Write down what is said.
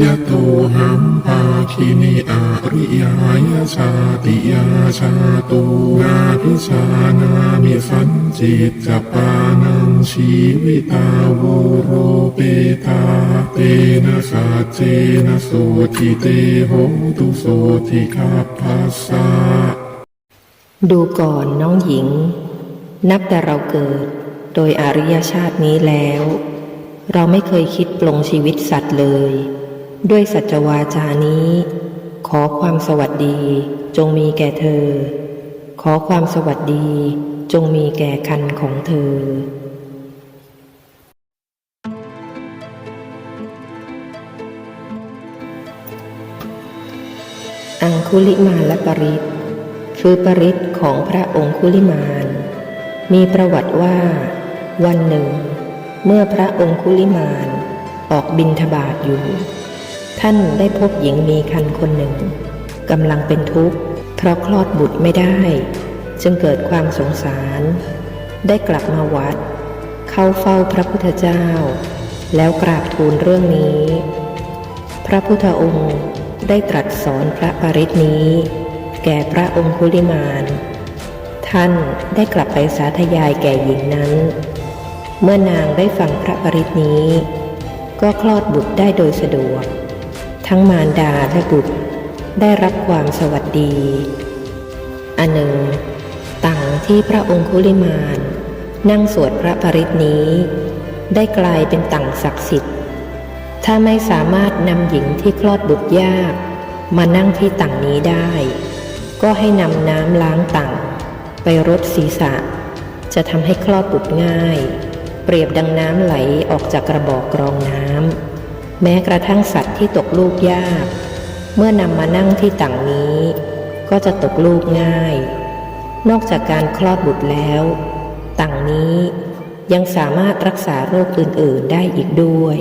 ยะโตหัมภาคินิอาริยายชาติยาชาตูนาพิชานามิสันจิตจปานังชีวิตาโวโรเปตาเตนะสัจเจนะโสทิเตโหตุโสทิคาภัสสะดูก่อนน้องหญิง นับแต่เราเกิดโดยอริยชาตินี้แล้ว เราไม่เคยคิดปลงชีวิตสัตว์เลย ด้วยสัจวาจานี้ ขอความสวัสดีจงมีแก่เธอ ขอความสวัสดีจงมีแก่คันของเธออังคุลิมาและปริตคือปริตของพระองคุลิมาน มีประวัติว่า วันหนึ่ง เมื่อพระองคุลิมานออกบินทบาทอยู่ ท่านได้พบหญิงมีคันคนหนึ่งกำลังเป็นทุกข์ เพราะคลอดบุตรไม่ได้ จึงเกิดความสงสาร ได้กลับมาวัด เข้าเฝ้าพระพุทธเจ้า แล้วกราบทูลเรื่องนี้ พระพุทธองค์ได้ตรัสสอนพระปริตนี้ แก่พระองคุลิมานท่านได้กลับไปสาธยายแก่หญิงนั้น เมื่อนางได้ฟังพระปริตนี้ ก็คลอดบุตรได้โดยสะดวก ทั้งมารดาและบุตรได้รับความสวัสดี อันหนึ่ง ต่างที่พระองคุลิมาน นั่งสวดพระปริตนี้ ได้กลายเป็นต่างศักดิ์สิทธิ์ ถ้าไม่สามารถนำหญิงที่คลอดบุตรยาก มานั่งที่ต่างนี้ได้ ก็ให้นำน้ำล้างต่างไปรดศีรษะ จะทำให้คลอดบุตรง่าย เปรียบดังน้ำไหลออกจากกระบอกกรองน้ำ แม้กระทั่งสัตว์ที่ตกลูกยาก เมื่อนำมานั่งที่ต่างนี้ ก็จะตกลูกง่าย นอกจากการคลอดบุตรแล้ว ต่างนี้ยังสามารถรักษาโรคอื่น ๆ ได้อีกด้วย